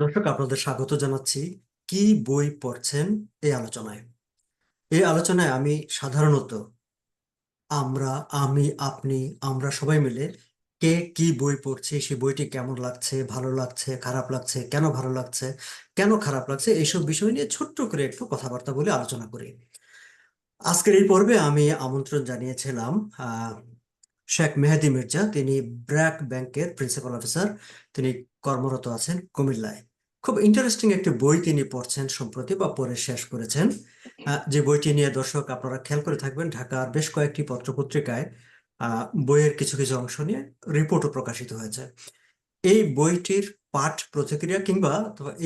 দর্শক, আপনাদের স্বাগত জানাচ্ছি। কি বই পড়ছেন এই আলোচনায়? এই আলোচনায় আমি সাধারণত আমরা, আমি, আপনি, আমরা সবাই মিলে কে কি বই পড়ছি, সেই বইটি কেমন লাগছে, ভালো লাগছে, খারাপ লাগছে, কেন ভালো লাগছে, কেন খারাপ লাগছে, এইসব বিষয় নিয়ে ছোট্ট করে একটু কথাবার্তা বলে আলোচনা করি। আজকের এই পর্বে আমি আমন্ত্রণ জানিয়েছিলাম শেখ মেহেদী মির্জা। তিনি ব্র্যাক ব্যাংকের প্রিন্সিপাল অফিসার। তিনি কর্মরত আছেন কুমিল্লায়। খুব ইন্টারেস্টিং একটি বই তিনি পড়ছেন সম্প্রতি বা পড়ে শেষ করেছেন। যে বইটি নিয়ে দর্শক আপনারা খেয়াল করে থাকবেন, ঢাকার বেশ কয়েকটি পত্রপত্রিকায় বইয়ের কিছু কিছু অংশ নিয়ে রিপোর্টও প্রকাশিত হয়েছে। এই বইটির পাঠ প্রতিক্রিয়া কিংবা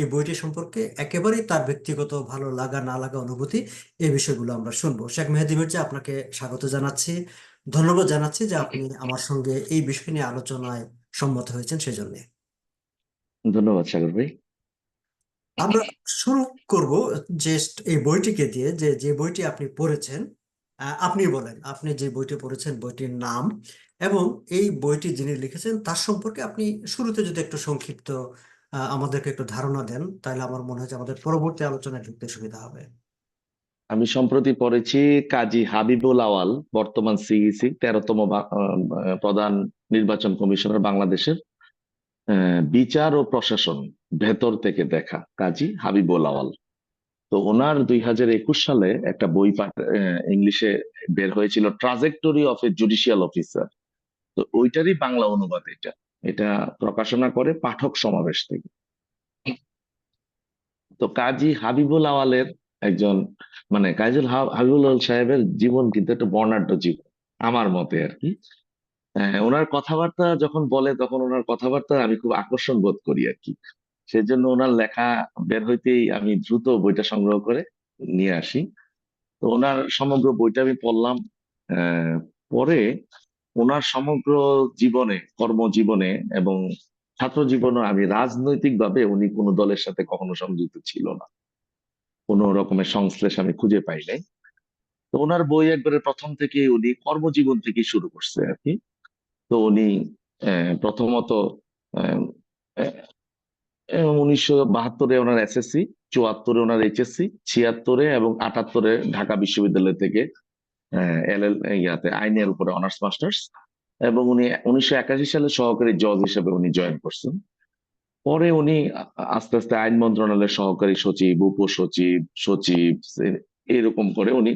এই বইটি সম্পর্কে একেবারেই তার ব্যক্তিগত ভালো লাগা, না লাগা অনুভূতি এই বিষয়গুলো আমরা শুনব। শেখ মেহেদী মির্জা, আপনাকে স্বাগত জানাচ্ছি। ধন্যবাদ জানাচ্ছি যে আপনি আমার সঙ্গে এই বিষয় নিয়ে আলোচনায় সম্মত হয়েছেন সেজন্য। ধন্যবাদ সাগর ভাই। আমরা শুরু করব যে এই বইটিকে দিয়ে যে যে বইটি আপনি পড়েছেন আহ, আপনি বলেন আপনি যে বইটি পড়েছেন বইটির নাম এবং এই বইটি যিনি লিখেছেন তার সম্পর্কে আপনি শুরুতে যদি একটু সংক্ষিপ্ত আহ, আমাদেরকে একটু ধারণা দেন তাহলে আমার মনে হয় যে আমাদের পরবর্তী আলোচনায় ঢুকতে সুবিধা হবে। আমি সম্প্রতি পড়েছি কাজী হাবিবুল আওয়াল বর্তমান সিইসি তেরোতম বা- প্রধান নির্বাচন কমিশনার বাংলাদেশের আহ, বিচার ও প্রশাসন। ভেতর থেকে দেখা, কাজী হাবিবুল আওয়াল তো ওনার দুই হাজার একুশ সালে একটা বই পাঠ ইংলিশে বের হয়েছিল trajectory of a judicial officer তো ওইটারই বাংলা অনুবাদ এটা। এটা প্রকাশনা করে পাঠক সমাবেশ থেকে। তো কাজী হাবিবুল আওয়ালের একজন মানে কাজী হাবিবুল আওয়াল সাহেবের জীবন কিন্তু একটা বর্ণাঢ্য জীবন, আমার মতে আর কি। ওনার কথাবার্তা যখন বলে, তখন ওনার কথাবার্তা আমি খুব আকর্ষণ বোধ করি আর কি। সেজন্য ওনার লেখা বের হইতেই আমি দ্রুত বইটা সংগ্রহ করে নিয়ে আসি। তো ওনার সমগ্র বইটা আমি পড়লাম পরে ওনার সমগ্র জীবনে, কর্মজীবনে এবং ছাত্র জীবনে আমি রাজনৈতিকভাবে উনি কোনো দলের সাথে কখনো সংযুক্ত ছিল না। কোনো রকমের সংশ্লেষ আমি খুঁজে পাই নাই। তো ওনার বই একবারে প্রথম থেকে উনি কর্মজীবন থেকে শুরু করছে আর কি। তো উনি প্রথমত উনিশশো বাহাত্তরে ওনার এসএসসি, চুয়াত্তরে ওনার এইচএসসি, ছিয়াত্তরে এবং আটাত্তরে ঢাকা বিশ্ববিদ্যালয় থেকে এলএল ইয়াতে আইনের উপরে অনার্স, মাস্টার্স এবং উনি উনিশশো একাশি সালে সহকারী জজ হিসেবে উনি জয়েন করছেন। পরে উনি আস্তে আস্তে আইন মন্ত্রণালয়ের সহকারী সচিব, উপসচিব, সচিব এরকম করে উনি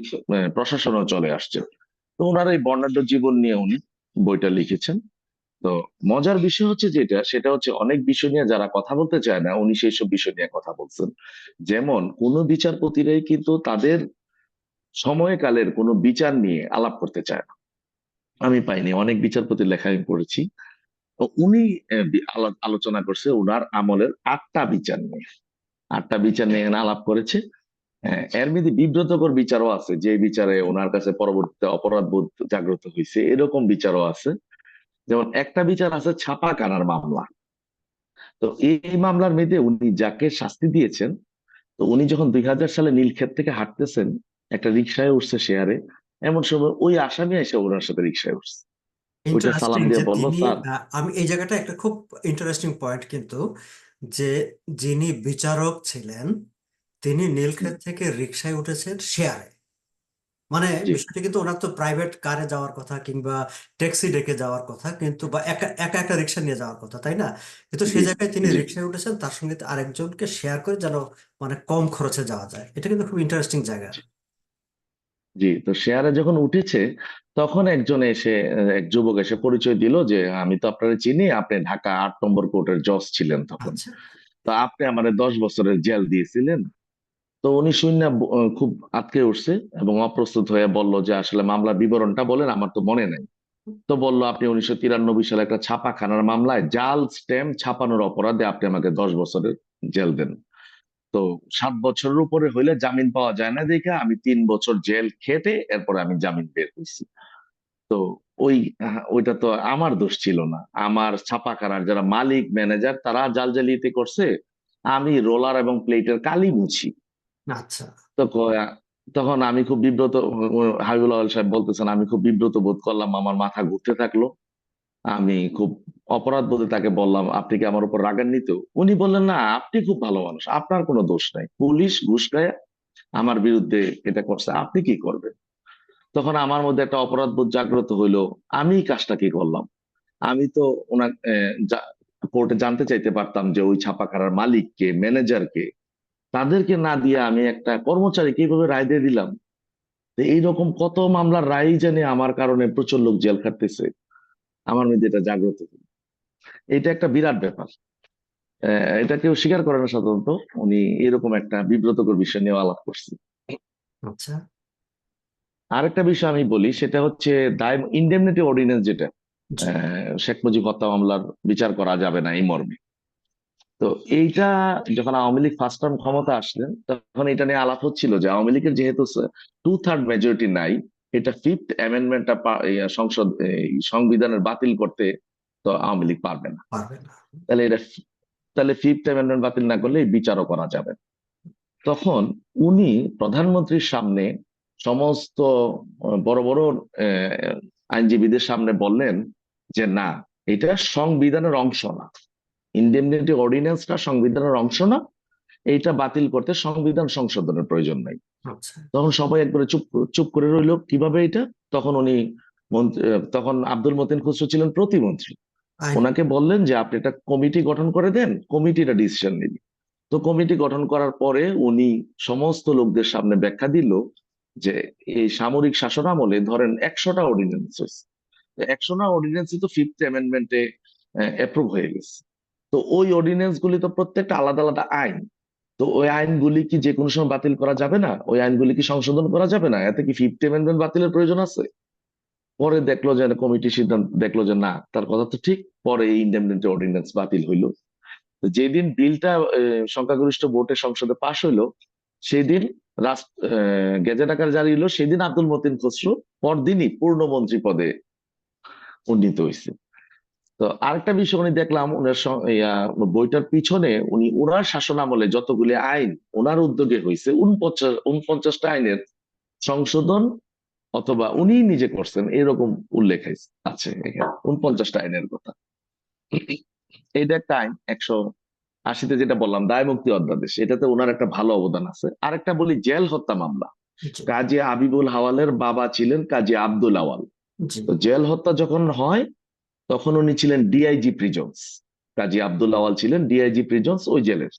প্রশাসনেও চলে আসছেন। তো ওনার এই বর্ণাঢ্য জীবন নিয়ে উনি বইটা লিখেছেন। তো মজার বিষয় হচ্ছে যেটা, সেটা হচ্ছে অনেক বিষয় নিয়ে যারা কথা বলতে চায় না, উনি সেই সব বিষয় নিয়ে কথা বলছেন। যেমন কোন বিচারপতিরাই কিন্তু তাদের সময়কালের কোনো বিচার নিয়ে আলাপ করতে চায় না। আমি পাইনি, অনেক বিচারপতির লেখা আমি পড়েছি। তো উনি আলোচনা করছে উনার আমলের আটটা বিচার নিয়ে। আটটা বিচার নিয়ে আলাপ করেছে। এর মধ্যে বিব্রতকর বিচারও আছে। যে বিচারে ওনার কাছে পরবর্তীতে অপরাধ বোধ জাগ্রত হয়েছে এরকম বিচারও আছে। যেমন একটা বিচার আছে ছাপা কানার মামলা। তো এই মামলার মধ্যে উনি যাকে শাস্তি দিয়েছেন তো উনি যখন দুই হাজার সালে নীলক্ষেত থেকে হাঁটতেছেন একটা রিক্সায় উঠছে শেয়ারে এমন সময় ওই আসামি এসে ওনার সাথে রিক্সায় উঠছে। ওইটা সালাম দিয়ে বলল তিনি স্যার আমি এই জায়গাটা একটা খুব ইন্টারেস্টিং পয়েন্ট কিন্তু যে যিনি বিচারক ছিলেন তিনি নীলক্ষেত থেকে রিক্সায় উঠেছেন শেয়ারে। মানে বিষয়টা কিন্তু ওনার তো প্রাইভেট কারে যাওয়ার কথা কিংবা ট্যাক্সি ডেকে যাওয়ার কথা কিন্তু বা একা একা একটা রিক্সা নিয়ে যাওয়ার কথা তাই না? কিন্তু সেই জায়গায় তিনি রিক্সায় উঠেছেন তার সঙ্গে আরেকজনকে শেয়ার করে যেন মানে কম খরচে যাওয়া যায়। এটা কিন্তু খুব ইন্টারেস্টিং জায়গা। জি। তো শেয়ারে যখন উঠেছে তখন একজন এসে এক যুবক এসে পরিচয় দিল যে আমি তো আপনারা চিনি আপনি ঢাকা আট নম্বর কোর্টের জজ ছিলেন তখন। আচ্ছা। তো আপনি আমারে দশ বছরের জেল দিয়েছিলেন। তো উনি শুনে খুব আটকে উঠছে এবং অপ্রস্তুত হয়ে বলল যে আসলে মামলার বিবরণটা বলেন, আমার তো মনে নাই। তো বলল, আপনি উনিশশো তিরানব্বই সালে একটা ছাপাখানার মামলায় জাল স্ট্যাম্প ছাপানোর অপরাধে আপনি আমাকে দশ বছরের জেল দেন। তো সাত বছরের উপরে হইলে জামিন পাওয়া যায় না দেখে আমি তিন বছর জেল খেটে এরপরে আমি জামিন বের হয়েছি তো ওই, ওইটা তো আমার দোষ ছিল না। আমার ছাপাখানার যারা মালিক, ম্যানেজার, তারা জাল জালিয়াতি করছে, আমি রোলার এবং প্লেটের কালি মুছি। আচ্ছা। তো তখন আমি খুব বিব্রত, হাবিবুল আওয়াল সাহেব বলতেছেন, আমি খুব বিব্রত বোধ করলাম, আমার মাথা ঘুরতে থাকল। আমি খুব অপরাধ বোধে তাকে বললাম, আপনি কি আমার উপর রাগান্বিত? উনি বললেন, না, আপনি খুব ভালো মানুষ, আপনার কোনো দোষ নাই। পুলিশ ঘুষ আমার বিরুদ্ধে এটা করছে, আপনি কি করবেন? তখন আমার মধ্যে একটা অপরাধ বোধ জাগ্রত হইল, আমি কাজটা কি করলাম? আমি তো ওনার কোর্টে জানতে চাইতে পারতাম যে ওই ছাপাখানার মালিককে, ম্যানেজারকে তাদেরকে না দিয়ে আমি একটা কর্মচারী কীভাবে রায় দিয়ে দিলাম? এইরকম কত মামলার রায় জানি আমার কারণে প্রচুর লোক জেল খাটতেছে। আমার মধ্যে এটা জাগ্রত এটা একটা বিরাট ব্যাপার। এটা কেউ স্বীকার করে না সাধারণত। উনি এরকম একটা বিব্রতকর বিষয় নিয়ে আলাপ করছে। আচ্ছা। আরেকটা বিষয় আমি বলি সেটা হচ্ছে দায় ইন্ডেমনিটি অর্ডিন্যান্স যেটা শেখ মুজিব হত্যা মামলার বিচার করা যাবে না এই মর্মে। তো এইটা যখন আওয়ামী লীগ ফার্স্ট টার্ম ক্ষমতা আসলেন তখন এটা নিয়ে আলাপ হচ্ছিল যে আওয়ামী লীগের যেহেতু টু থার্ড মেজরিটি নাই এটা ফিফথ অ্যামেন্ডমেন্টটা সংসদ সংবিধানের বাতিল করতে তো আওয়ামী লীগ পারবে না। তাহলে এটা তাহলে ফিফথ অ্যামেন্ডমেন্ট বাতিল না করলে বিচারও করা যাবে তখন উনি প্রধানমন্ত্রীর সামনে সমস্ত বড় বড় আইনজীবীদের সামনে বললেন যে না এটা সংবিধানের অংশ না। ইন্ডেমনিটি অর্ডিন্যান্সটা সংবিধানের অংশ না এইটা বাতিল করতে সংবিধান সংশোধনের প্রয়োজন নাই। আচ্ছা। তখন সবাই একবারে চুপ চুপ করে রইল। কীভাবে এটা? তখন উনি তখন আব্দুল মতিন খুসরো ছিলেন প্রতিমন্ত্রী। ওনাকে বললেন যে আপনি একটা কমিটি গঠন করে দেন কমিটিটা ডিসিশন নিবি তো কমিটি গঠন করার পরে উনি সমস্ত লোকদের সামনে ব্যাখ্যা দিল যে এই সামরিক শাসন আমলে ধরেন একশোটা অর্ডিন্যান্স হয়েছে একশোটা অর্ডিন্যান্স তো ফিফথ অ্যামেন্ডমেন্টে অ্যাপ্রুভ হয়ে গেছে। তো ওই অর্ডিন্যান্স গুলি তো প্রত্যেকটা আলাদা আলাদা আইন। তো ওই আইনগুলি কি যে কোনো সময় বাতিল করা যাবে না? ওই আইনগুলি কি সংশোধন করা যাবে না? এতে কি ফিফথ অ্যামেন্ডমেন্ট বাতিলের প্রয়োজন আছে? পরে দেখল যে কমিটি সিদ্ধান্ত দেখল যে না, তার কথা তো ঠিক, পরে এই ইন্ডেমনিটি অর্ডিন্যান্স বাতিল হইল। যেদিন বিলটা সংখ্যাগরিষ্ঠ ভোটে সংসদে পাশ হইল, সেদিন রাষ্ট্র গেজেট আকার জারি হলো সেদিন আব্দুল মতিন খসরু পরদিনই পূর্ণমন্ত্রী পদে উন্নীত হয়েছে তো আরেকটা বিষয় উনি দেখলাম ওনার বইটার পিছনে উনি ওনার শাসন আমলে যতগুলি আইন ওনার উদ্যোগে হয়েছে উনপঞ্চাশ উনপঞ্চাশটা আইনের সংশোধন অথবা উনি নিজে করছেন এরকম উল্লেখ আছে- এখানে উনপঞ্চাশটা আইনের কথা। এইটা একটা আইন একশো আশিতে যেটা বললাম দায় মুক্তি অধ্যাদেশ এটাতে ওনার একটা ভালো অবদান আছে। আরেকটা বলি জেল হত্যা মামলা। কাজী আবিবুল হাওয়ালের বাবা ছিলেন কাজী আব্দুল আওয়াল তো জেল হত্যা যখন হয় তখন উনি ছিলেন ডিআইজি প্রিজন্স কাজী আব্দুল আওয়াল ছিলেন ডিআইজি প্রিজন্স ওই জেলের।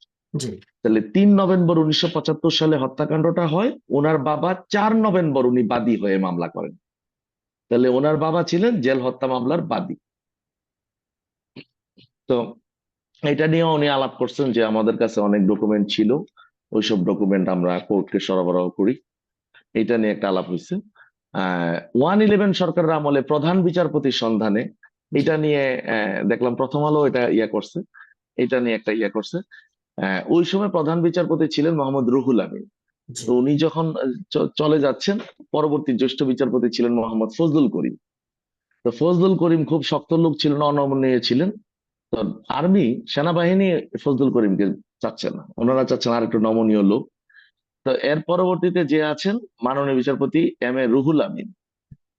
তাহলে তিন নভেম্বর উনিশশো পঁচাত্তর সালে হত্যাকাণ্ডটা হয় ওনার বাবা চার নভেম্বর উনি বাদী হয়ে মামলা করেন। তাহলে ওনার বাবা ছিলেন জেল হত্যা মামলার বাদী। তো এটা নিয়ে উনি আলাপ করছেন যে আমাদের কাছে অনেক ডকুমেন্ট ছিল ওইসব ডকুমেন্ট আমরা কোর্টকে সরবরাহ করি। এটা নিয়ে একটা আলাপ হয়েছে ওয়ান ইলেভেন সরকারের আমলে প্রধান বিচারপতির সন্ধানে এটা নিয়ে আহ, দেখলাম প্রথম আলো এটা ইয়া করছে। এটা নিয়ে একটা ইয়া করছে। ওই সময় প্রধান বিচারপতি ছিলেন মোহাম্মদ রুহুল আমিন। তো উনি যখন চলে যাচ্ছেন পরবর্তী জ্যেষ্ঠ বিচারপতি ছিলেন মোহাম্মদ ফজলুল করিম। তো ফজলুল করিম খুব শক্ত লোক ছিলেন অনমনীয় ছিলেন। তো আর্মি সেনাবাহিনী ফজলুল করিমকে চাচ্ছে না। ওনারা চাচ্ছেন আর একটু নমনীয় লোক। তো এর পরবর্তীতে যে আছেন মাননীয় বিচারপতি এম এ রুহুল আমিন।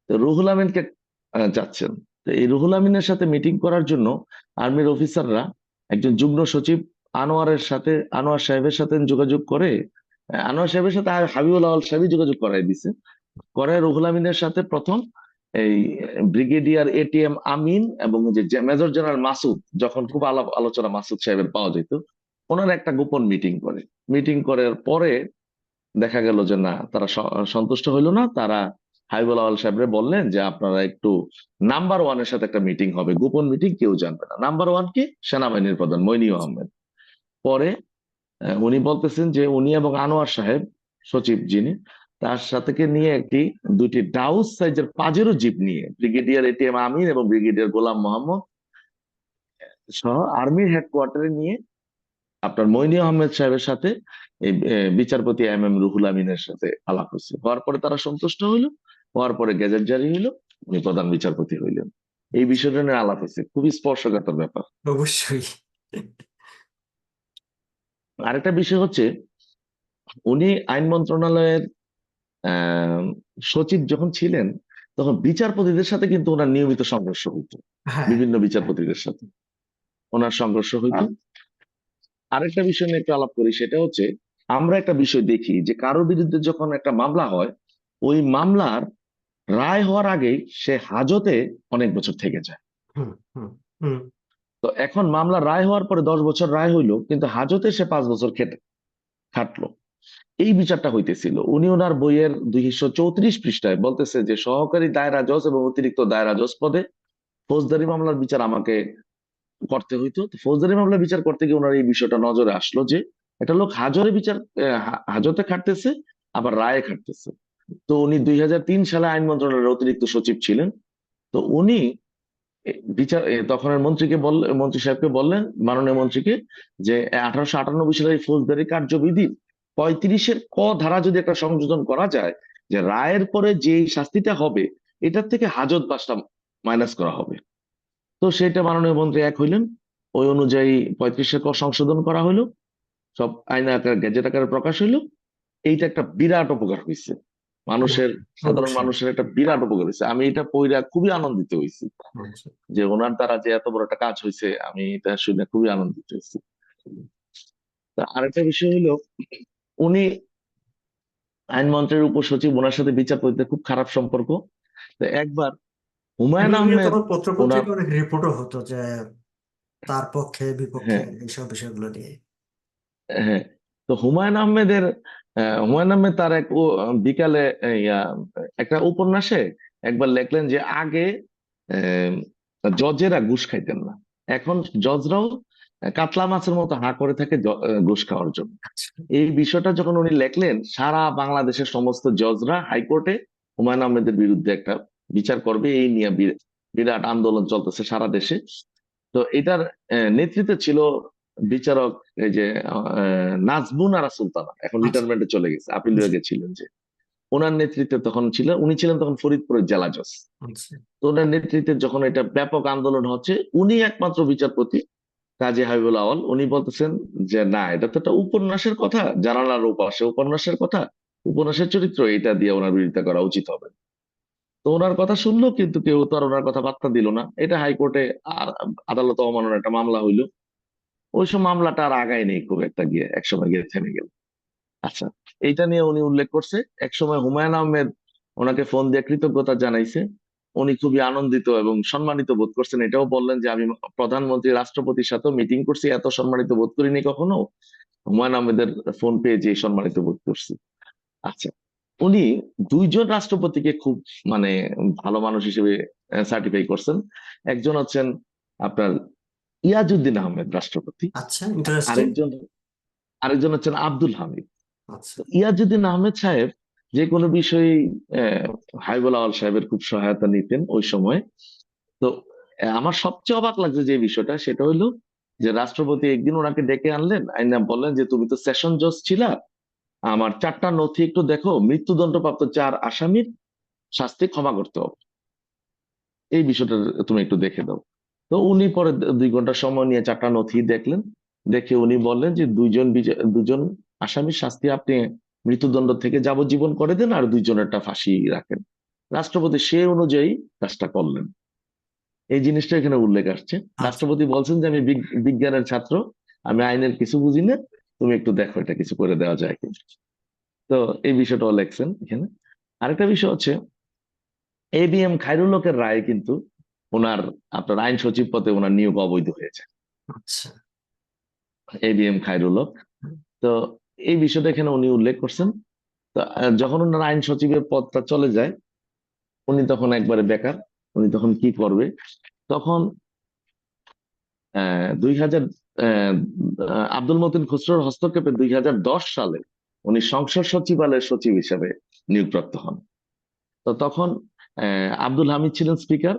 তো রুহুল আমিনকে আহ, চাচ্ছেন। তো এই রুহুল আমিনের সাথে মিটিং করার জন্য আর্মির অফিসাররা একজন যুগ্ম সচিব আনোয়ারের সাথে, আনোয়ার সাহেবের সাথে যোগাযোগ করে আনোয়ার সাহেবের সাথে আর হাবিবুল আওয়াল সাহেবই যোগাযোগ করাই দিছে। করে রুহুল আমিনের সাথে প্রথম এই ব্রিগেডিয়ার এটিএম আমিন এবং যে মেজর জেনারেল মাসুদ, যখন খুব আলাপ আলোচনা মাসুদ সাহেবের পাওয়া যেত, ওনারা একটা গোপন মিটিং করে। মিটিং করার পরে দেখা গেল যে না, তারা সন্তুষ্ট হইল না, তারা হাইবুল আওয়াল সাহেবরে বললেন যে, আপনারা একটু নাম্বার ওয়ানের সাথে একটা মিটিং হবে। গোপন মিটিং, কেউ জানবে না। নাম্বার ওয়ান কি? সেনাবাহিনীর প্রধান মইনিউ আহমেদ। পরে উনি বলতেছেন যে, উনি এবং আনোয়ার সাহেব, সচিব যিনি, তার সাথে নিয়ে একটি দুটি ডাউস সাইজের পাজেরো জিপ নিয়ে, brigadier A T M Amin এবং ব্রিগেডিয়ার গোলাম মোহাম্মদ সহ আর্মির হেডকোয়ার্টারে নিয়ে, আপনার মইনি আহমেদ সাহেবের সাথে, এই বিচারপতি এম এম রুহুল আমিনের সাথে আলাপ হয়েছে। হওয়ার পরে তারা সন্তুষ্ট হইল। হওয়ার পরে গেজেট জারি হইল উনি প্রধান বিচারপতি হইলেন। এই বিষয়টা নিয়ে আলাপ হয়েছে খুবই স্পর্শকাতর ব্যাপার। অবশ্যই। আরেকটা বিষয় হচ্ছে উনি আইন মন্ত্রণালয়ের সচিব যখন ছিলেন তখন বিচারপতিদের সাথে কিন্তু ওনার নিয়মিত সংঘর্ষ হইতো হ্যাঁ। বিভিন্ন বিচারপতিদের সাথে। ওনার সংঘর্ষ হইতো। আরেকটা বিষয় নিয়ে একটু আলাপ করি সেটা হচ্ছে আমরা একটা বিষয় দেখি যে কারোর বিরুদ্ধে যখন একটা মামলা হয় ওই মামলার রায় হওয়ার আগেই সে হাজতে অনেক বছর থেকে যায়। তো এখন মামলা রায় হওয়ার পরে দশ বছর রায় হইল কিন্তু হাজতে সে পাঁচ বছর খেটে খাটলো। এই বিচারটা হইতেছিল। উনি ওনার বইয়ের দুইশো চৌত্রিশ পৃষ্ঠায় বলতেছে যে সহকারী দায়রা জজ এবং অতিরিক্ত দায়রা জজ পদে ফৌজদারি মামলার বিচার আমাকে করতে হইতো। তো ফৌজদারি মামলার বিচার করতে গিয়ে ওনার এই বিষয়টা নজরে আসলো যে একটা লোক হাজরে বিচার হাজতে খাটতেছে আবার রায়ে খাটতেছে। তো উনি দুই হাজার তিন সালে আইন মন্ত্রণালয়ের অতিরিক্ত সচিব ছিলেন। তো উনি বিচার এ, তখনের মন্ত্রীকে বললেন মন্ত্রী সাহেবকে বললেন মাননীয় মন্ত্রীকে যে আঠারোশো আটানব্বই সালের ফৌজদারি কার্যবিধি পঁয়ত্রিশের ক ধারা যদি একটা সংযোজন করা যায় যে রায়ের পরে যে শাস্তিটা হবে এটার থেকে হাজত বাসটা মাইনাস করা হবে। তো সেটা মাননীয় মন্ত্রী এক হইলেন। ওই অনুযায়ী পঁয়ত্রিশের ক সংশোধন করা হলো সব আইন আকার গেজেট আকারে প্রকাশ হইল। এইটা একটা বিরাট উপকার হয়েছে মানুষের সাধারণ মানুষের একটা বিরাট উপকার হয়েছে। আমি এটা পইরা খুবই আনন্দিত হয়েছি। আচ্ছা। যে ওনার দ্বারা যে এত বড় একটা কাজ হয়েছে আমি এটা শুনে খুবই আনন্দিত হয়েছি। আরেকটা বিষয় হলো উনি আইনমন্ত্রীর উপসচিব ওনার সাথে বিচারপতিদের খুব খারাপ সম্পর্ক। তো একবার হুমায়ুন আহমেদ অনেক রিপোর্টও হতো যে তার পক্ষে বিপক্ষে হ্যাঁ। এইসব বিষয়গুলো নিয়ে। হ্যাঁ। তো হুমায়ুন আহমেদের আহ, হুমায়ুন আহমেদ তার এক বিকালে একটা উপন্যাসে একবার লেখলেন যে আগে জজেরা ঘুষ খাইতেন না এখন জজরাও কাতলা মাছের মতো হাঁ করে থাকে ঘুষ খাওয়ার জন্য। এই বিষয়টা যখন উনি লেখলেন, সারা বাংলাদেশের সমস্ত জজরা হাইকোর্টে হুমায়ুন আহমেদের বিরুদ্ধে একটা বিচার করবে, এই নিয়ে বিরাট আন্দোলন চলতেছে সারা দেশে তো এটার নেতৃত্বে ছিল বিচারক এই যে নাজমুন আরা সুলতানা এখন আচ্ছা। রিটায়ারমেন্টে চলে গেছে। আপিল বিভাগে ছিলেন যে ওনার নেতৃত্বে তখন ছিল উনি ছিলেন তখন ফরিদপুরের জেলা জজ। আচ্ছা। তো ওনার নেতৃত্বে যখন এটা ব্যাপক আন্দোলন হচ্ছে উনি একমাত্র বিচারপতি কাজী হাবিবুল আওয়াল উনি বলতেছেন যে না এটা তো একটা উপন্যাসের কথা জানালার উপাসে উপন্যাসের কথা। উপন্যাসের চরিত্র এটা দিয়ে ওনার বিরোধিতা করা উচিত হবে। তো ওনার কথা শুনলো কিন্তু কেউ তো আর ওনার কথা বার্তা দিল না। এটা হাইকোর্টে আর আদালত অমাননার একটা মামলা হইল। ওই সব মামলাটা আর আগায় নেই খুব একটা গিয়ে, একসময় গিয়ে থেমে গেল। আচ্ছা এইটা নিয়ে উনি উল্লেখ করছে। একসময় হুমায়ুন আহমেদ ওনাকে ফোন দিয়ে কৃতজ্ঞতা জানাইছে। উনি খুবই আনন্দিত এবং সম্মানিত বোধ করছেন। এটাও বললেন যে, আমি প্রধানমন্ত্রী, রাষ্ট্রপতির সাথে মিটিং করছি, এত সম্মানিত বোধ করিনি কখনো? হুমায়ুন আহমেদের ফোন পেয়ে যে সম্মানিত বোধ করছি। আচ্ছা উনি দুইজন রাষ্ট্রপতিকে খুব মানে ভালো মানুষ হিসেবে সার্টিফাই করছেন। একজন হচ্ছেন আপনার ইয়াজউদ্দিন আহমেদ রাষ্ট্রপতি। আচ্ছা আরেকজন আরেকজন হচ্ছেন আব্দুল হামিদ। আচ্ছা। ইয়াজুদ্দিন আহমেদ সাহেব যে কোনো বিষয়ে হাইবুল আওয়াল সাহেবের খুব সহায়তা নিতেন ওই সময়। তো আমার সবচেয়ে অবাক লাগছে যে বিষয়টা সেটা হলো যে রাষ্ট্রপতি একদিন ওনাকে ডেকে আনলেন আইনা বললেন যে তুমি তো সেশন জজ ছিলা আমার চারটা নথি একটু দেখো মৃত্যুদণ্ডপ্রাপ্ত চার আসামির শাস্তি ক্ষমা করতে হবে। এই বিষয়টা তুমি একটু দেখে দাও। তো উনি পরে দুই ঘণ্টা সময় নিয়ে চারটা নথি দেখলেন। দেখে উনি বললেন যে দুইজন দুজন আসামির শাস্তি আপনি মৃত্যুদণ্ড থেকে যাবজ্জীবন করে দেন আর দুইজনেরটা ফাঁসি রাখেন। রাষ্ট্রপতি সে অনুযায়ী কাজটা করলেন। এই জিনিসটা এখানে উল্লেখ আসছে। রাষ্ট্রপতি বলছেন যে আমি বিজ্ঞানের ছাত্র আমি আইনের কিছু বুঝি না তুমি একটু দেখো এটা কিছু করে দেওয়া যায় তো এই বিষয়টাও লেখছেন এখানে। আরেকটা বিষয় হচ্ছে এ বি এম খায়রুল হকের রায়ে কিন্তু ওনার আপনার আইন সচিব পদে ওনার নিয়োগ অবৈধ হয়েছে। A B M Khairul Haque. তো এই বিষয়টা এখানে উনি উল্লেখ করছেন। তো যখন ওনার আইন সচিবের পদটা চলে যায় উনি তখন একবারে বেকার উনি তখন কি করবে? তখন দুই হাজার আব্দুল মতিন খুসরোর হস্তক্ষেপে দুই হাজার দশ সালে উনি সংসদ সচিবালয়ের সচিব হিসেবে নিয়োগপ্রাপ্ত হন। তো তখন আহ, আব্দুল হামিদ ছিলেন স্পিকার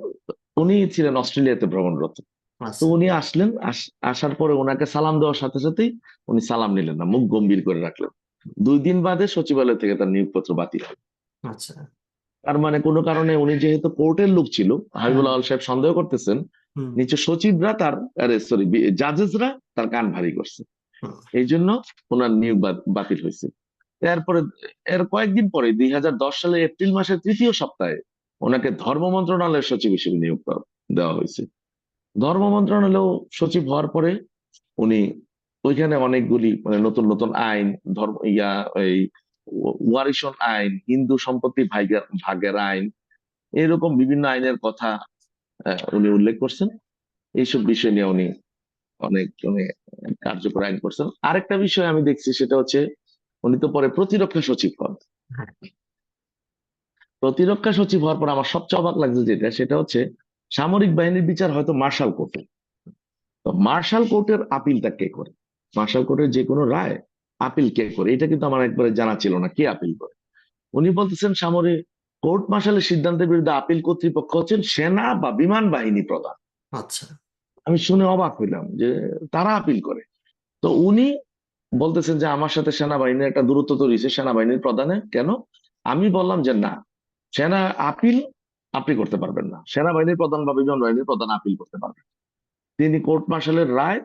উনি ছিলেন অস্ট্রেলিয়াতে ভ্রমণরত। তো আচ্ছা উনি আসলেন আসার পরে ওনাকে সালাম দেওয়ার সাথে সাথেই উনি সালাম নিলেন না মুখ গম্ভীর করে রাখলেন। দুই দিন বাদে সচিবালয় থেকে তার নিয়োগপত্র বাতিল হয়। আচ্ছা। তার মানে কোনো কারণে উনি যেহেতু কোর্টের লোক ছিল হাবিবুল আওয়াল সাহেব সন্দেহ করতেছেন নিচে সচিবরা তার আরে সরি জাজেসরা তার কান ভারী করছে। এই জন্য ওনার নিয়োগ বাতিল হয়েছে। এরপরে এর কয়েকদিন পরে দুই হাজার দশ সালে এপ্রিল মাসের তৃতীয় সপ্তাহে ওনাকে ধর্ম মন্ত্রণালয়ের সচিব হিসেবে নিয়োগ দেওয়া হয়েছে। ধর্ম মন্ত্রণালয় সচিব হওয়ার পরে উনি ওইখানে অনেকগুলি মানে নতুন নতুন আইন, ধর্ম, ইয়া, এই ওয়ারিশন আইন, হিন্দু সম্পত্তি ভাগের ভাগের আইন, এরকম বিভিন্ন আইনের কথা উনি উল্লেখ করছেন। এইসব বিষয় নিয়ে উনি অনেক মানে কার্যকর আইন করছেন। আরেকটা বিষয় আমি দেখছি সেটা হচ্ছে উনি তো পরে প্রতিরক্ষা সচিব হন। হ্যাঁ। প্রতিরক্ষা সচিব হওয়ার পর আমার সবচেয়ে অবাক লাগছে যেটা সেটা হচ্ছে সামরিক বাহিনীর বিচার হয়তো মার্শাল কোর্টে তো মার্শাল কোর্টের আপিলটা কে করে? মার্শাল কোর্টের যে কোনো রায় আপিল কে করে? এটা কিন্তু আমার একবারে জানা ছিল না কে আপিল করে। উনি বলতেছেন সামরিক কোর্ট মার্শালের সিদ্ধান্তের বিরুদ্ধে আপিল কর্তৃপক্ষ হচ্ছেন সেনা বা বিমান বাহিনী প্রধান। আচ্ছা। আমি শুনে অবাক হইলাম যে তারা আপিল করে। তো উনি বলতেছেন যে আমার সাথে সেনাবাহিনীর একটা দূরত্ব তৈরি হয়েছে সেনাবাহিনীর প্রধানে। কেন? আমি বললাম যে না সেনা আপিল আপনি করতে পারবেন না। সেনাবাহিনীর প্রধান বা বিমান বাহিনীর প্রধান আপিল করতে পারবেন। তিনি কোর্ট মার্শালের রায়,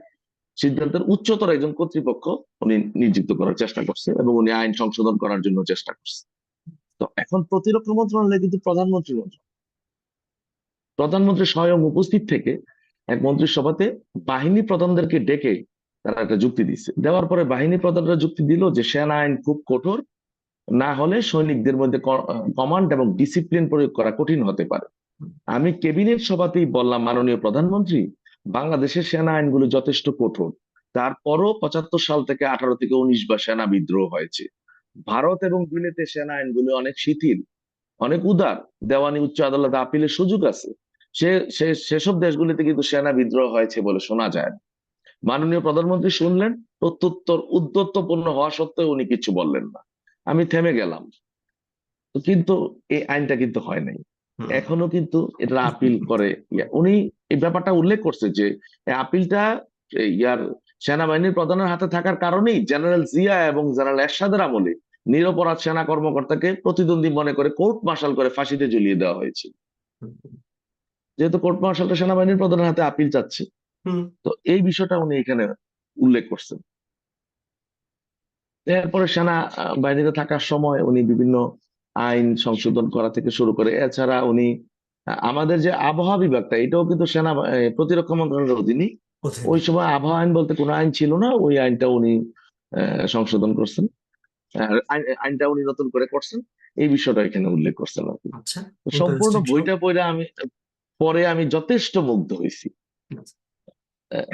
সিদ্ধান্তের উচ্চতর একজন কর্তৃপক্ষ উনি নিযুক্ত করার চেষ্টা করছে এবং উনি আইন সংশোধন করার জন্য চেষ্টা করছে। তো এখন প্রতিরক্ষা মন্ত্রণালয় কিন্তু প্রধানমন্ত্রী মন্ত্রণালয় প্রধানমন্ত্রী স্বয়ং উপস্থিত থেকে এক মন্ত্রিসভাতে বাহিনী প্রধানদেরকে ডেকে তারা একটা যুক্তি দিচ্ছে দেওয়ার পরে বাহিনী প্রধানরা যুক্তি দিল যে সেনা আইন খুব কঠোর না হলে সৈনিকদের মধ্যে কমান্ড এবং ডিসিপ্লিন প্রয়োগ করা কঠিন হতে পারে। আমি ক্যাবিনেট সভাতেই বললাম, মাননীয় প্রধানমন্ত্রী, বাংলাদেশের সেনা আইনগুলো যথেষ্ট কঠোর। তারপরও পঁচাত্তর সাল থেকে আঠারো থেকে উনিশ বার সেনা বিদ্রোহ হয়েছে। ভারত এবং বিলেতে সেনা আইনগুলো অনেক শিথিল, অনেক উদার। দেওয়ানি উচ্চ আদালতে আপিলের সুযোগ আছে। সে সেসব দেশগুলিতে কিন্তু সেনা বিদ্রোহ হয়েছে বলে শোনা যায়। মাননীয় প্রধানমন্ত্রী শুনলেন, প্রত্যুত্তর উদ্যত্তপূর্ণ হওয়া সত্ত্বেও উনি কিছু বললেন না। আমি থেমে গেলাম। কিন্তু এই আইনটা কিন্তু হয় নাই। এখনও কিন্তু এটা আপিল করে উনি এই ব্যাপারটা উল্লেখ করছে যে আপিলটা ইয়ার সেনাবাহিনীর প্রধানের হাতে থাকার কারণেই জেনারেল জিয়া এবং জেনারেল এরশাদের আমলে নিরপরাধ সেনা কর্মকর্তাকে প্রতিদ্বন্দ্বী মনে করে কোর্ট মার্শাল করে ফাঁসিতে ঝুলিয়ে দেওয়া হয়েছে। যেহেতু কোর্ট মার্শালটা সেনাবাহিনীর প্রধানের হাতে আপিল চাচ্ছে। তো এই বিষয়টা উনি এখানে উল্লেখ করছেন। এরপরে সেনা বাহিনীতে থাকার সময় উনি বিভিন্ন আইন সংশোধন করা থেকে শুরু করে এছাড়া উনি আমাদের যে আবহাওয়া বিভাগটা এটাও কিন্তু সেনা প্রতিরক্ষা মন্ত্রণালয়ের অধীনে। ওই সময় আবহাওয়া আইন বলতে কোনো আইন ছিল না ওই আইনটা উনি আহ, সংশোধন করছেন। আইনটা উনি নতুন করে করছেন। এই বিষয়টা এখানে উল্লেখ করছেন আর আচ্ছা সম্পূর্ণ বইটা পড়ে আমি পরে আমি যথেষ্ট মুগ্ধ হয়েছি।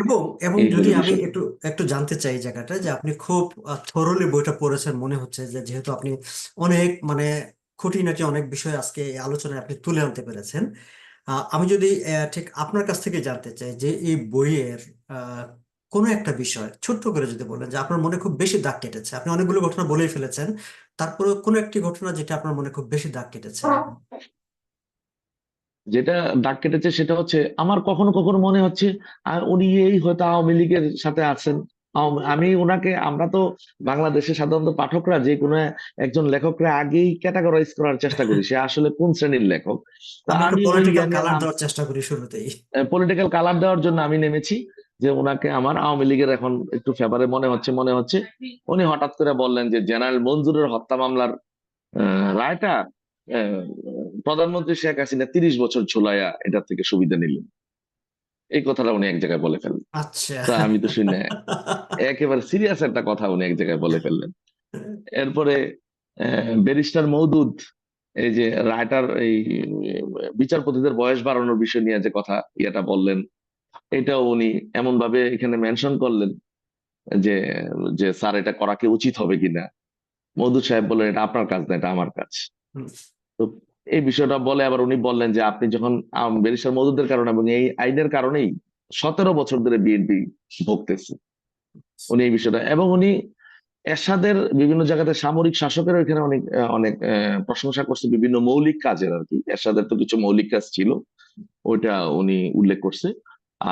এবং এবং যদি আমি বিষয়। একটু একটু জানতে চাই এই জায়গাটা যে আপনি খুব থরলি বইটা পড়েছেন মনে হচ্ছে যে যেহেতু আপনি অনেক মানে খুঁটিনাটি অনেক বিষয় আজকে এই আলোচনায় আপনি তুলে আনতে পেরেছেন। আহ, আমি যদি আহ, ঠিক আপনার কাছ থেকে জানতে চাই যে এই বইয়ের আহ, কোনো একটা বিষয় ছোট্ট করে যদি বলেন যে আপনার মনে খুব বেশি দাগ কেটেছে। আপনি অনেকগুলো ঘটনা বলেই ফেলেছেন তারপরে কোনো একটি ঘটনা যেটা আপনার মনে খুব বেশি দাগ কেটেছে? যেটা দাগ কেটেছে সেটা হচ্ছে আমার কখনো কখনো মনে হচ্ছে আর উনি এই হয়তো আওয়ামী লীগের সাথে আছেন। আমি ওনাকে আমরা তো বাংলাদেশে সাধারণত পাঠকরা যে কোনো একজন লেখককে আগেই ক্যাটাগরাইজ করার চেষ্টা করি সে আসলে কোন শ্রেণির লেখক? তা পলিটিক্যাল কালার দেওয়ার চেষ্টা করি শুরুতেই। পলিটিক্যাল কালার দেওয়ার জন্য আমি নেমেছি যে ওনাকে আমার আওয়ামী লীগের এখন একটু ফেভারে মনে হচ্ছে মনে হচ্ছে। উনি হঠাৎ করে বললেন যে জেনারেল মঞ্জুরের হত্যা মামলার রায়টা প্রধানমন্ত্রী শেখ হাসিনা তিরিশ বছর ঝুলাইয়া এটা থেকে সুবিধা নিলেন। এই কথাটা উনি এক জায়গায় বলে ফেললেন। আচ্ছা। তা আমি তো শুনে একেবারে সিরিয়াস একটা কথা উনি এক জায়গায় বলে ফেললেন। এরপরে ব্যারিস্টার মওদুদ এই যে রায়টার এই বিচারপতিদের বয়স বাড়ানোর বিষয় নিয়ে যে কথা ইয়েটা বললেন এটাও উনি এমন ভাবে এখানে মেনশন করলেন যে যে স্যার এটা করা কি উচিত হবে কিনা। মওদুদ সাহেব বললেন এটা আপনার কাজ না এটা আমার কাজ। তো এই বিষয়টা বলে আবার উনি বললেন যে আপনি যখন আম, ব্যারিস্টার মওদুদের কারণে এবং এই আইনের কারণেই সতেরো বছর ধরে বিএনপি ভুগতেছে। উনি এই বিষয়টা এবং উনি এরশাদের বিভিন্ন জায়গাতে সামরিক শাসকের এখানে অনেক অনেক প্রশংসা করছে বিভিন্ন মৌলিক কাজের আর কি এরশাদের তো কিছু মৌলিক কাজ ছিল ওইটা উনি উল্লেখ করছে।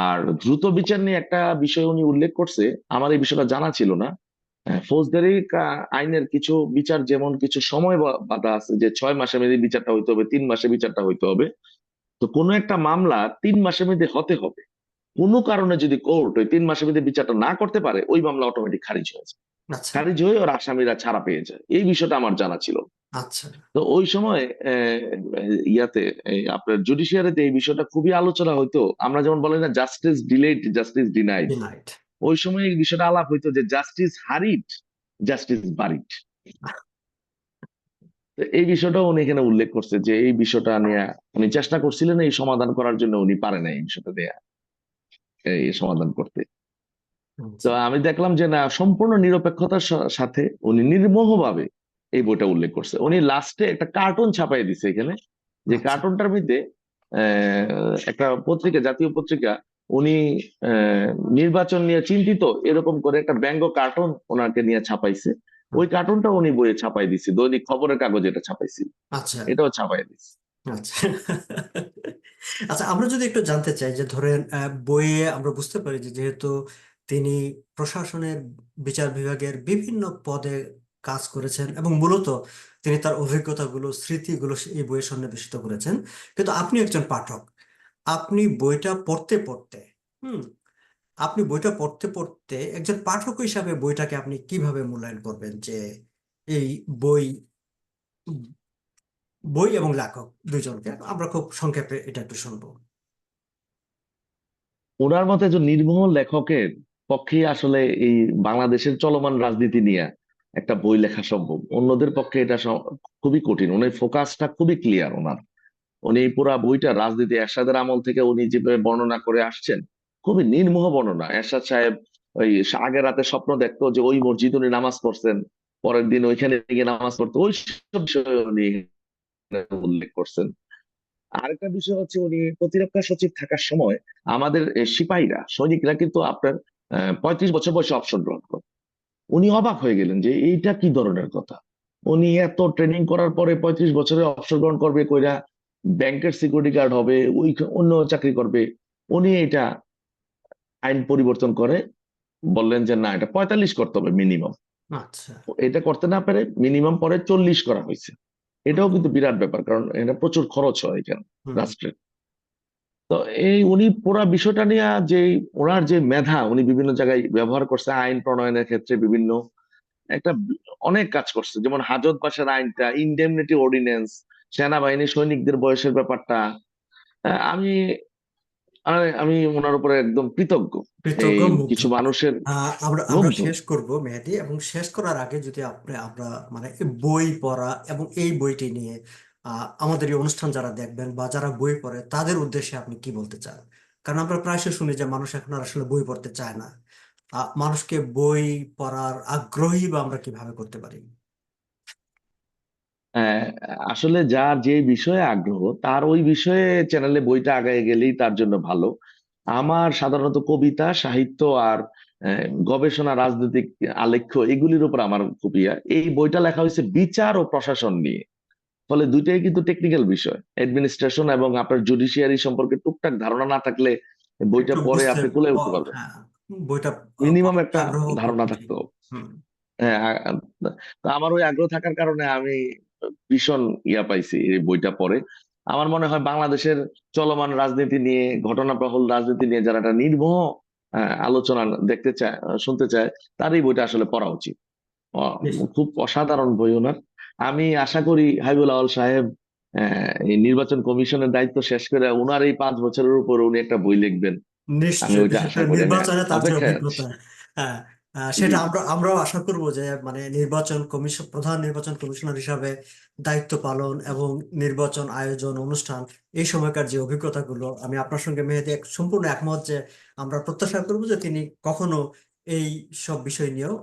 আর দ্রুত বিচার নিয়ে একটা বিষয় উনি উল্লেখ করছে আমার এই বিষয়টা জানা ছিল না ফৌজদারি কা- আইনের কিছু বিচার যেমন কিছু সময় বাধা আছে যে ছয় মাসের মধ্যে বিচারটা হইতে হবে তিন মাসে বিচারটা হইতে হবে তো কোনো একটা মামলা তিন মাসের মধ্যে হতে হবে। কোনো কারণে যদি কোর্ট ওই তিন মাসের মধ্যে বিচারটা না করতে পারে ওই মামলা অটোমেটিক খারিজ হয়ে যায়। আচ্ছা। খারিজ হয়ে ওর আসামিরা ছাড়া পেয়ে যায়। এই বিষয়টা আমার জানা ছিল। আচ্ছা। তো ওই সময় ইয়াতে আপনার জুডিশিয়ারিতে এই বিষয়টা খুবই আলোচনা হইতো। আমরা যেমন বলি না জাস্টিস ডিলেড জাস্টিস ডিনাইড ওই সময় এই বিষয়টা আলাপ হইতো যে জাস্টিস হারিড জাস্টিস বারিড তো এই বিষয়টা উনি এখানে উল্লেখ করছে যে এই বিষয়টা নিয়ে উনি চেষ্টা করছিলেন এই সমাধান করার জন্য উনি পারে না এই বিষয়টা নিয়ে এই সমাধান করতে। তো আমি দেখলাম যে না সম্পূর্ণ নিরপেক্ষতার সাথে উনি নির্মোহভাবে এই বইটা উল্লেখ করছে। উনি লাস্টে একটা কার্টুন ছাপাই দিছে এখানে যে আচ্ছা। কার্টুনটার মধ্যে আহ, একটা পত্রিকা জাতীয় পত্রিকা উনি নির্বাচন নিয়ে চিন্তিত এরকম করে একটা ব্যঙ্গ কার্টুন ওনাকে নিয়ে ছাপাইছে। ওই কার্টুনটা উনি বইয়ে ছাপাই দিছে দৈনিক খবরের কাগজ এটা ছাপাইছি। আচ্ছা। এটাও ছাপাই দিছে। আচ্ছা। আচ্ছা আমরা যদি একটু জানতে চাই যে ধরেন বইয়ে আমরা বুঝতে পারি যে যেহেতু তিনি প্রশাসনের বিচার বিভাগের বিভিন্ন পদে কাজ করেছেন এবং মূলত তিনি তার অভিজ্ঞতাগুলো স্মৃতিগুলো এই বইয়ে সন্নিবেশিত করেছেন। কিন্তু আপনি একজন পাঠক। আপনি বইটা পড়তে পড়তে, হুম, আপনি বইটা পড়তে পড়তে একজন পাঠক হিসাবে বইটাকে আপনি কীভাবে মূল্যায়ন করবেন? যে এই বই বই এবং লেখক দুইজনকে আমরা খুব সংক্ষেপে এটা একটু শুনব। ওনার মতে যে নির্মোহ লেখকের পক্ষে আসলে এই বাংলাদেশের চলমান রাজনীতি নিয়ে একটা বই লেখা সম্ভব। অন্যদের পক্ষে এটা খুবই কঠিন। উনি ফোকাসটা খুবই ক্লিয়ার ওনার। উনি পুরা বইটা রাজনীতি এরশাদের আমল থেকে উনি যেভাবে বর্ণনা করে আসছেন, খুবই নির্মোহ বর্ণনা। এরশাদ সাহেব ওই আগের রাতে স্বপ্ন দেখতো যে ওই মসজিদ উনি নামাজ পড়ছেন, পরের দিন ওইখানে গিয়ে নামাজ পড়তো। ওই সব বিষয়ে উনি উল্লেখ করছেন। আরেকটা বিষয় হচ্ছে উনি প্রতিরক্ষা সচিব থাকার সময় আমাদের সিপাহীরা, সৈনিকরা কিন্তু আপনার পঁয়ত্রিশ বছর বয়সে অবসর গ্রহণ করে। উনি অবাক হয়ে গেলেন যে এইটা কি ধরনের কথা? উনি এত ট্রেনিং করার পরে পঁয়ত্রিশ বছরে অবসর গ্রহণ করবে কইরা ব্যাংকের সিকিউরিটি গার্ড হবে ওই অন্য চাকরি করবে উনি এটা আইন পরিবর্তন করে বললেন যে না এটা পঁয়তাল্লিশ করতে হবে মিনিমাম আচ্ছা। এটা করতে না পারে মিনিমাম পরে চল্লিশ করা হয়েছে। এটাও কিন্তু বিরাট ব্যাপার কারণ এটা প্রচুর খরচ হয় এখানে রাষ্ট্রের তো এই উনি পুরা বিষয়টা নিয়ে যে ওনার যে মেধা উনি বিভিন্ন জায়গায় ব্যবহার করছে আইন প্রণয়নের ক্ষেত্রে বিভিন্ন। একটা অনেক কাজ করছে যেমন হাজত বাসার আইনটা ইনডেমনিটি অর্ডিন্যান্স সেনাবাহিনী সৈনিকদের বয়সের ব্যাপারটা আমি আমি- ওনার উপরে একদম কৃতজ্ঞ। কিছু মানুষের আমরা আমরা শেষ করব মেহেদি এবং শেষ করার আগে যদি আপনি আমরা মানে বই পড়া এবং এই বইটি নিয়ে আহ, আমাদের এই অনুষ্ঠান যারা দেখবেন বা যারা বই পড়ে তাদের উদ্দেশ্যে আপনি কি বলতে চান? কারণ আমরা প্রায়শই শুনি যে মানুষ এখন আর আসলে বই পড়তে চায় না। আহ, মানুষকে বই পড়ার আগ্রহী বা আমরা কীভাবে করতে পারি? আহ, আসলে যার যে বিষয়ে আগ্রহ তার ওই বিষয়ে চ্যানেলে বইটা আগায় গেলেই তার জন্য ভালো। আমার সাধারণত কবিতা সাহিত্য আর গবেষণা রাজনৈতিক আলেখ্য এগুলির উপর আমার খুব ইয়া। এই বইটা লেখা হয়েছে বিচার ও প্রশাসন নিয়ে। ফলে দুইটাই কিন্তু টেকনিক্যাল বিষয়। অ্যাডমিনিস্ট্রেশন এবং আপনার জুডিশিয়ারি সম্পর্কে টুকটাক ধারণা না থাকলে বইটা একটু পরে বুঝতে আপনি কুলে উঠতে পারবেন। হ্যাঁ বইটা মিনিমাম পড়তে একটা আগ্রহ ধারণা থাকতে হবে। হুম। হ্যাঁ আ- আ- তো আমার ওই আগ্রহ থাকার কারণে আমি ভীষণ ইয়া পাইছি এই বইটা পড়ে। আমার মনে হয় বাংলাদেশের চলমান রাজনীতি নিয়ে ঘটনাপ্রবাহ রাজনীতি নিয়ে যারা একটা নির্মোহ আহ, আলোচনা দেখতে চায় শুনতে চায় তার এই বইটা আসলে পড়া উচিত। খুব অসাধারণ বই ওনার। আমি আশা করি হাবিবুল আওয়াল সাহেব নির্বাচন কমিশনের দায়িত্ব শেষ করে ওনার এই পাঁচ বছরের উপর উনি একটা বই লিখবেন। আমি নিশ্চয়ই। ওইটা আশা করে। সেটা আমরা, আমরাও আশা করব যে মানে নির্বাচন কমিশন, প্রধান নির্বাচন কমিশনার হিসাবে দায়িত্ব পালন এবং নির্বাচন আয়োজন অনুষ্ঠান, এই সময়কার যে অভিজ্ঞতাগুলো, আমি আপনার সঙ্গে মেহেদি এক, সম্পূর্ণ একমত যে আমরা প্রত্যাশা করব যে তিনি কখনো এই সব বিষয় নিয়েও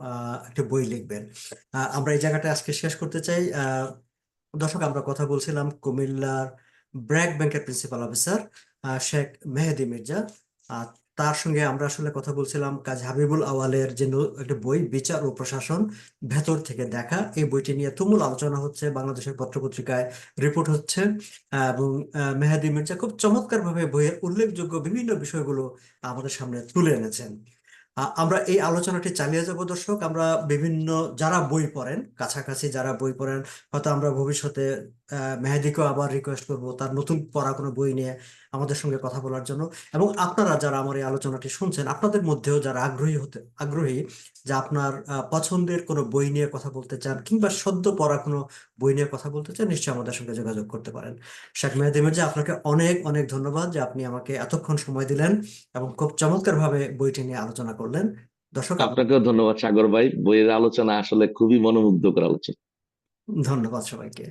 একটা বই লিখবেন। আমরা এই জায়গাটা আজকে শেষ করতে চাই। দর্শক, আমরা কথা বলছিলাম কুমিল্লার ব্র্যাক ব্যাংকের প্রিন্সিপাল অফিসার শেখ মেহেদি মির্জা। তার সঙ্গে আমরা আসলে কথা বলছিলাম কাজ হাবিবুল আওয়ালের যে একটা বই, বিচার ও প্রশাসন, ভেতর থেকে দেখা। এই বইটি নিয়ে তুমুল আলোচনা হচ্ছে, বাংলাদেশের পত্রপত্রিকায় রিপোর্ট হচ্ছে। এবং মেহেদি মির্জা খুব চমৎকারভাবে বইয়ের উল্লেখযোগ্য বিভিন্ন বিষয়গুলো আমাদের সামনে তুলে এনেছেন। আমরা এই আলোচনাটি চালিয়ে যাব দর্শক। আমরা বিভিন্ন, যারা বই পড়েন, কাছাকাছি যারা বই পড়েন, হয়তো আমরা ভবিষ্যতে মেহেদীকেও আবার রিকোয়েস্ট করব তার নতুন পড়া কোনো বই নিয়ে আমাদের সঙ্গে কথা বলার জন্য। এবং আপনারা যারা আমার এই আলোচনাটি শুনছেন আপনাদের মধ্যেও যারা আগ্রহী হতে আগ্রহী যে আপনার পছন্দের কোনো বই নিয়ে কথা বলতে চান কিংবা সদ্য পড়া কোনো বই নিয়ে কথা বলতে চান নিশ্চয়ই আমাদের সঙ্গে যোগাযোগ করতে পারেন। শেখ মেহেদি মির্জা আপনাকে অনেক অনেক ধন্যবাদ যে আপনি আমাকে এতক্ষণ সময় দিলেন এবং খুব চমৎকারভাবে বইটি নিয়ে আলোচনা করলেন। দর্শক আপনাকেও ধন্যবাদ সাগর ভাই। বইয়ের আলোচনা আসলে খুবই মনোমুগ্ধ করা উচিত ধন্যবাদ সবাইকে।